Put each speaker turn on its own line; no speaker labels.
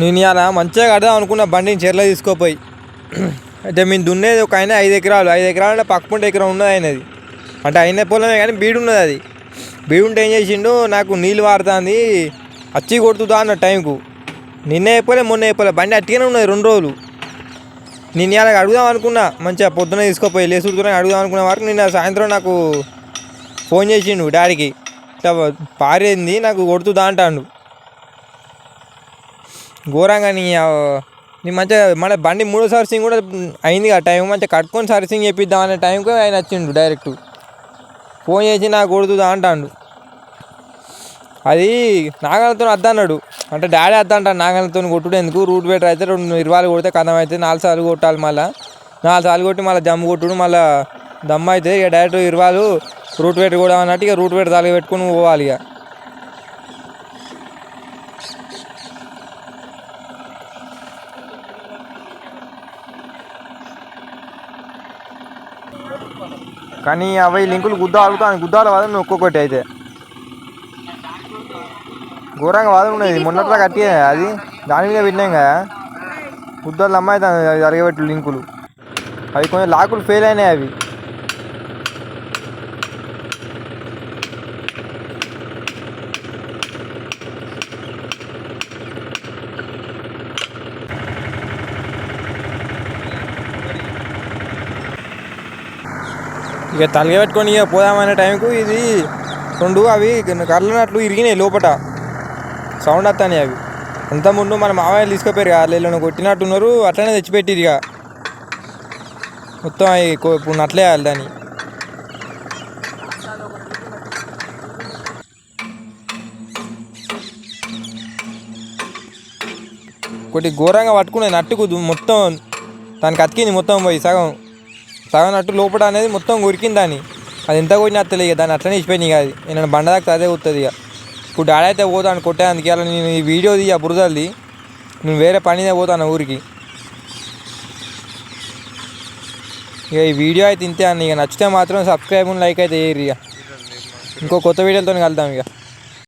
నేను ఇలా మంచిగా కడదాం అనుకున్న బండిని చెర్లో తీసుకోపోయి. అయితే మేము దున్నేది ఒక ఆయన ఐదు ఎకరాలు ఐదు ఎకరాలు అంటే పక్కపుంట ఎకరం ఉన్నది ఆయనది. అంటే అయిన పొలమే కానీ బీడు ఉన్నది అది. బీడు ఉంటే ఏం చేసిండు నాకు నీళ్ళు వాడుతుంది అచ్చి కొడుతుందా అన్న టైంకు. నిన్న అయిపోలే మొన్న అయిపోలే బండి అట్టిగానే ఉన్నది రెండు రోజులు. నేను ఇలా అడుగుదాం అనుకున్నా మంచిగా పొద్దున తీసుకోపోయి లేసుకునే అడుగుదాం అనుకున్న వరకు నిన్న సాయంత్రం నాకు ఫోన్ చేసిండు డాడీకి. ఇట్లా పారేంది నాకు కొడుతుందా అంటాడు. ఘోరంగా నీ నీ మంచిగా మన బండి మూడో సర్వీసింగ్ కూడా అయింది ఆ టైం మంచిగా కట్టుకొని సర్వీసింగ్ చేపిద్దాం అనే టైంకి ఆయన వచ్చిండు డైరెక్ట్ ఫోన్ చేసి నాకు కొడుతుందా అంటాడు. అది నాగలతో అద్దన్నాడు. అంటే డాడీ అద్ద అంటాడు నాగలతో కొట్టుడు ఎందుకు? రూట్ బెటర్ అయితే రెండు ఇరవాలు కొడితే కథం అయితే నాలుగు సార్లు కొట్టాలి మళ్ళీ. నాలుగు సార్లు కొట్టి మళ్ళీ జమ్ము కొట్టుడు మళ్ళీ దమ్ అయితే ఇక డైరెక్ట్ ఇరవాలు రూట్ బెటర్ కూడా అన్నట్టు ఇక రూట్ బెటర్ తాగి పెట్టుకుని పోవాలి ఇక. కానీ అవి లింకులు గుద్ద అడుగుతాను గుద్దాలు వాదన ఒక్కొక్కటి అయితే. ఘోరంగా వాదన ఉన్నది. మొన్నట్లా కట్టి అది. దాని మీద పెట్టినాం కదా. గుద్దాలు అమ్మాయి అరగబెట్టు లింకులు. అవి కొంచెం లాకులు ఫెయిల్ అయినాయి అవి. ఇక తలగ పెట్టుకొని ఇక పోదామనే టైంకు ఇది రెండు అవి కర్రనట్లు ఇరిగినాయి లోపట. సౌండ్ వస్తాయి అవి. అంత ముందు మన మామయ్య తీసుకుపోయారు ఇక వాళ్ళు కొట్టినట్టున్నారు అట్లనే తెచ్చిపెట్టిరు ఇక. మొత్తం అవి ఇప్పుడు నట్లే దాన్ని. ఒకటి ఘోరంగా పట్టుకున్నాయి నట్టుకు మొత్తం దానికి అతికింది మొత్తం పోయి సగం. సగం అట్టు లోపల అనేది మొత్తం ఉరికింది దాన్ని. అది ఎంత కొట్టినా అత్తలే ఇక దాన్ని అట్లనే ఇచ్చిపోయింది ఇక అది. నేను బండ దాకా అదే వస్తుంది ఇక. ఇప్పుడు డాడీ అయితే పోతాను కొట్టేందుకు అలా నేను ఈ వీడియో తీయ బురదల్ది. నేను వేరే పనిదే పోతాను ఊరికి. ఇక ఈ వీడియో అయితే ఇంతే అన్న ఇక నచ్చితే మాత్రం సబ్స్క్రైబ్ లైక్ అయితే చేయరు ఇక. ఇంకో కొత్త వీడియోలతో కలుద్దాం ఇక.